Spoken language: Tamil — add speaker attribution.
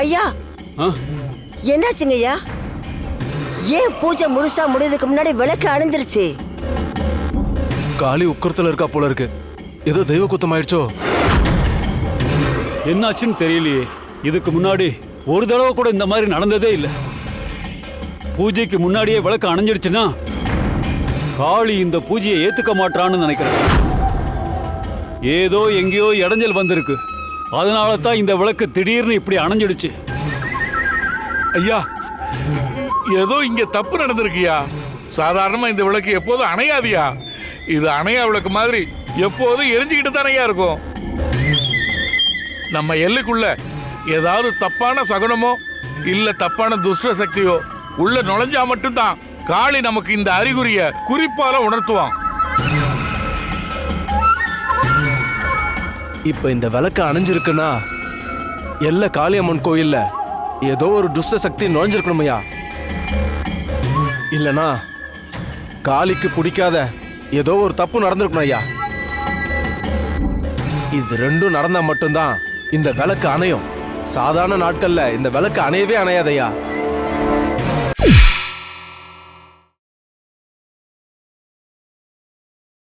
Speaker 1: ஐயா? என்னாச்சுங்க ஐயா? ஏன் பூஜை முழுசா முடியறதுக்கு முன்னாடி விளக்கு அணைஞ்சிருச்சு?
Speaker 2: காளி உக்கரத்துல இருக்கா போல இருக்கு. ஏதோ தெய்வ குத்தம் ஆயிடுச்சோ?
Speaker 3: என்னாச்சுன்னு தெரியலையே. இதுக்கு முன்னாடி ஒரு தடவை கூட இந்த மாதிரி நடந்ததே இல்லை. பூஜைக்கு முன்னாடியே விளக்கு அணைஞ்சிடுச்சுன்னா காளி இந்த பூஜையை ஏத்துக்க மாட்டான்னு நினைக்கிறேன். ஏதோ எங்கேயோ இடைஞ்சல் வந்திருக்கு. அதனால தான் இந்த விளக்கு திடீர்னு இப்படி அணைஞ்சிடுச்சு.
Speaker 4: ஐயா ஏதோ இங்க தப்பு நடந்திருக்குயா சாதாரணமா இந்த விளக்கு எப்போதும் அணையாதியா இது அணையா விளக்கு மாதிரி எப்போதும் எரிஞ்சுக்கிட்டு தானையா இருக்கும். நம்ம எல்லுக்குள்ள ஏதாவது தப்பான சகுனமோ இல்ல தப்பான துஷ்ட சக்தியோ உள்ள நுழைஞ்சா மட்டும்தான் காளி நமக்கு இந்த அறிகுறிய குறிப்பால உணர்த்துவான்.
Speaker 2: இப்ப இந்த விளக்கு அணைஞ்சிருக்குன்னா எல்ல காளியம்மன் கோயில்ல ஏதோ ஒரு துஷ்ட சக்தி நுழைஞ்சிருக்கணுமையா? இல்லனா காளிக்கு பிடிக்காத ஏதோ ஒரு தப்பு நடந்திருக்கணும் ஐயா? இது ரெண்டும் நடந்தா மட்டும்தான் இந்த விளக்கு அணையும். சாதாரண நாட்கள்ல இந்த விளக்கு அணையவே அணையாதையா